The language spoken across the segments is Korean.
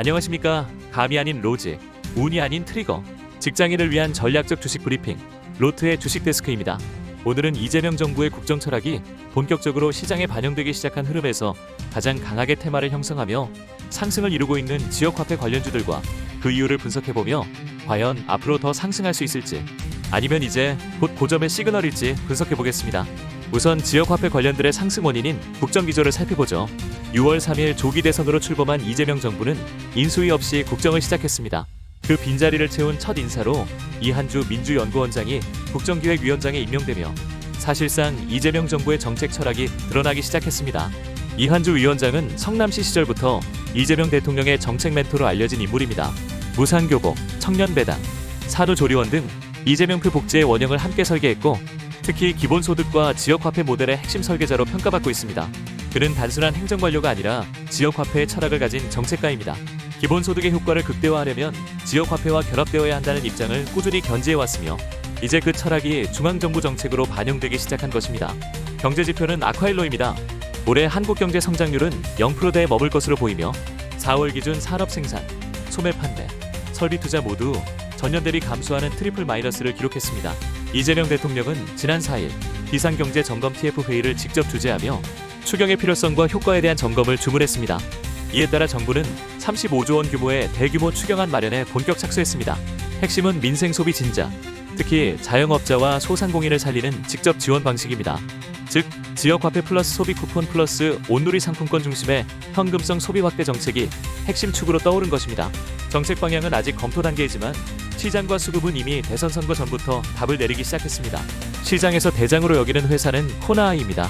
안녕하십니까. 감이 아닌 로즈, 운이 아닌 트리거. 직장인을 위한 전략적 주식 브리핑. 로트의 주식 데스크입니다. 오늘은 이재명 정부의 국정 철학이 본격적으로 시장에 반영되기 시작한 흐름에서 가장 강하게 테마를 형성하며 상승을 이루고 있는 지역 화폐 관련주들과 그 이유를 분석해보며 과연 앞으로 더 상승할 수 있을지 아니면 이제 곧 고점의 시그널일지 분석해보겠습니다. 우선 지역 화폐 관련들의 상승 원인인 국정 기조를 살펴보죠. 6월 3일 조기 대선으로 출범한 이재명 정부는 인수위 없이 국정을 시작했습니다. 그 빈자리를 채운 첫 인사로 이한주 민주연구원장이 국정기획위원장에 임명되며 사실상 이재명 정부의 정책 철학이 드러나기 시작했습니다. 이한주 위원장은 성남시 시절부터 이재명 대통령의 정책 멘토로 알려진 인물입니다. 무상교복, 청년배당, 사도조리원 등 이재명표 복지의 원형을 함께 설계했고 특히 기본소득과 지역화폐 모델의 핵심 설계자로 평가받고 있습니다. 그는 단순한 행정관료가 아니라 지역화폐의 철학을 가진 정책가입니다. 기본소득의 효과를 극대화하려면 지역화폐와 결합되어야 한다는 입장을 꾸준히 견지해왔으며 이제 그 철학이 중앙정부 정책으로 반영되기 시작한 것입니다. 경제지표는 아쿠아일로입니다. 올해 한국 경제 성장률은 0%대에 머물 것으로 보이며 4월 기준 산업 생산, 소매 판매, 설비 투자 모두 전년 대비 감소하는 트리플 마이너스를 기록했습니다. 이재명 대통령은 지난 4일 비상경제 점검 TF 회의를 직접 주재하며 추경의 필요성과 효과에 대한 점검을 주문했습니다. 이에 따라 정부는 35조 원 규모의 대규모 추경안 마련에 본격 착수했습니다. 핵심은 민생 소비 진작, 특히 자영업자와 소상공인을 살리는 직접 지원 방식입니다. 즉 지역 화폐 플러스 소비 쿠폰 플러스 온누리 상품권 중심의 현금성 소비 확대 정책이 핵심 축으로 떠오른 것입니다. 정책 방향은 아직 검토 단계이지만 시장과 수급은 이미 대선 선거 전부터 답을 내리기 시작했습니다. 시장에서 대장으로 여기는 회사는 코나아이입니다.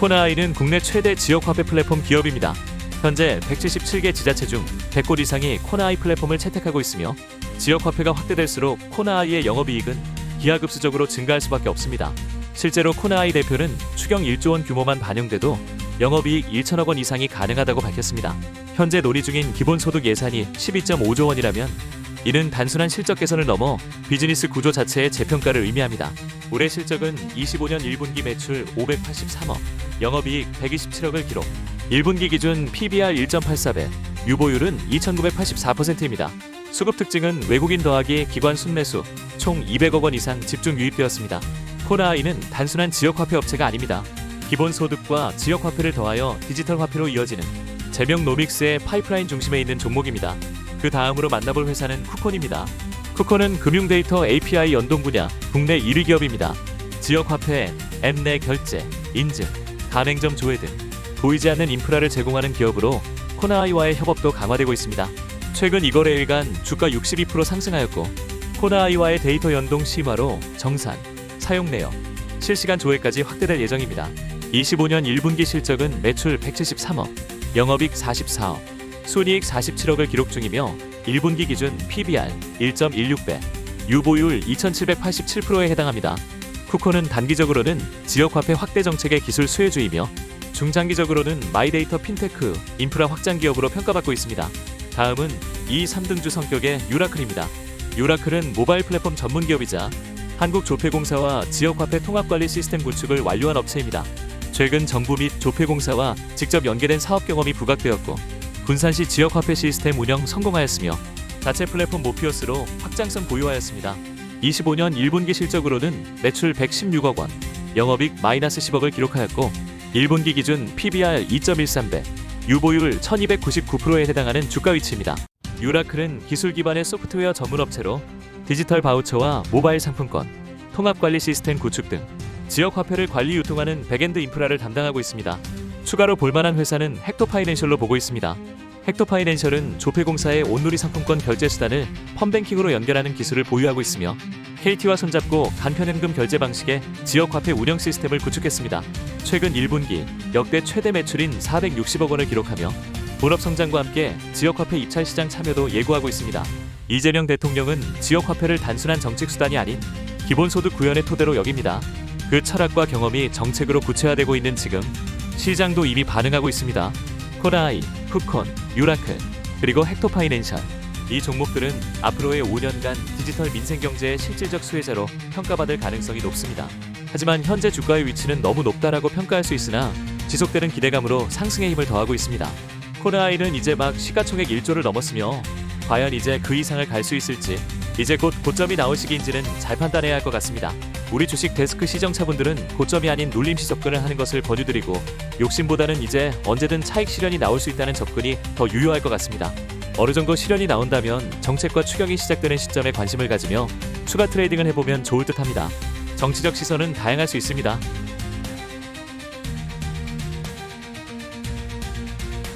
코나아이는 국내 최대 지역 화폐 플랫폼 기업입니다. 현재 177개 지자체 중 100곳 이상이 코나아이 플랫폼을 채택하고 있으며 지역 화폐가 확대될수록 코나아이의 영업이익은 기하급수적으로 증가할 수밖에 없습니다. 실제로 코나아이 대표는 추경 1조 원 규모만 반영돼도 영업이익 1천억 원 이상이 가능하다고 밝혔습니다. 현재 논의 중인 기본소득 예산이 12.5조 원이라면 이는 단순한 실적 개선을 넘어 비즈니스 구조 자체의 재평가를 의미합니다. 올해 실적은 25년 1분기 매출 583억, 영업이익 127억을 기록. 1분기 기준 PBR 1.84배, 유보율은 2,984%입니다. 수급 특징은 외국인 더하기 기관 순매수 총 200억 원 이상 집중 유입되었습니다. 코나아이는 단순한 지역 화폐 업체가 아닙니다. 기본 소득과 지역 화폐를 더하여 디지털 화폐로 이어지는 제명 노믹스의 파이프라인 중심에 있는 종목입니다. 그 다음으로 만나볼 회사는 쿠콘입니다. 쿠콘은 금융 데이터 API 연동 분야 국내 1위 기업입니다. 지역 화폐, 앱 내 결제, 인증, 가맹점 조회 등 보이지 않는 인프라를 제공하는 기업으로 코나아이와의 협업도 강화되고 있습니다. 최근 이거래일간 주가 62% 상승하였고 코나아이와의 데이터 연동 심화로 정산, 사용 내역, 실시간 조회까지 확대될 예정입니다. 25년 1분기 실적은 매출 173억, 영업이익 44억, 순이익 47억을 기록 중이며 1분기 기준 PBR 1.16배, 유보율 2787%에 해당합니다. 쿠콘은 단기적으로는 지역화폐 확대 정책의 기술 수혜주이며 중장기적으로는 마이데이터 핀테크 인프라 확장 기업으로 평가받고 있습니다. 다음은 2, 3등주 성격의 유라클입니다. 유라클은 모바일 플랫폼 전문 기업이자 한국조폐공사와 지역화폐 통합관리 시스템 구축을 완료한 업체입니다. 최근 정부 및 조폐공사와 직접 연계된 사업 경험이 부각되었고 군산시 지역화폐 시스템 운영 성공하였으며 자체 플랫폼 모피어스로 확장성 보유하였습니다. 25년 1분기 실적으로는 매출 116억 원, 영업이익 마이너스 10억을 기록하였고 1분기 기준 PBR 2.13배, 유보율 1299%에 해당하는 주가 위치입니다. 유라클은 기술 기반의 소프트웨어 전문 업체로 디지털 바우처와 모바일 상품권, 통합 관리 시스템 구축 등 지역 화폐를 관리 유통하는 백엔드 인프라를 담당하고 있습니다. 추가로 볼만한 회사는 헥토파이낸셜로 보고 있습니다. 헥토파이낸셜은 조폐공사의 온누리 상품권 결제 수단을 펀뱅킹으로 연결하는 기술을 보유하고 있으며 KT와 손잡고 간편현금 결제 방식의 지역 화폐 운영 시스템을 구축했습니다. 최근 1분기 역대 최대 매출인 460억 원을 기록하며 본업 성장과 함께 지역 화폐 입찰 시장 참여도 예고하고 있습니다. 이재명 대통령은 지역 화폐를 단순한 정책 수단이 아닌 기본소득 구현의 토대로 여깁니다. 그 철학과 경험이 정책으로 구체화되고 있는 지금 시장도 이미 반응하고 있습니다. 코나아이, 푸콘, 유라클, 그리고 헥토파이낸셜 이 종목들은 앞으로의 5년간 디지털 민생 경제의 실질적 수혜자로 평가받을 가능성이 높습니다. 하지만 현재 주가의 위치는 너무 높다라고 평가할 수 있으나 지속되는 기대감으로 상승의 힘을 더하고 있습니다. 코르아일은 이제 막 시가총액 1조를 넘었으며 과연 이제 그 이상을 갈 수 있을지 이제 곧 고점이 나올 시기인지는 잘 판단해야 할 것 같습니다. 우리 주식 데스크 시정차분들은 고점이 아닌 놀림시 접근을 하는 것을 권유드리고 욕심보다는 이제 언제든 차익 실현이 나올 수 있다는 접근이 더 유효할 것 같습니다. 어느 정도 실현이 나온다면 정책과 추경이 시작되는 시점에 관심을 가지며 추가 트레이딩을 해보면 좋을 듯합니다. 정치적 시선은 다양할 수 있습니다.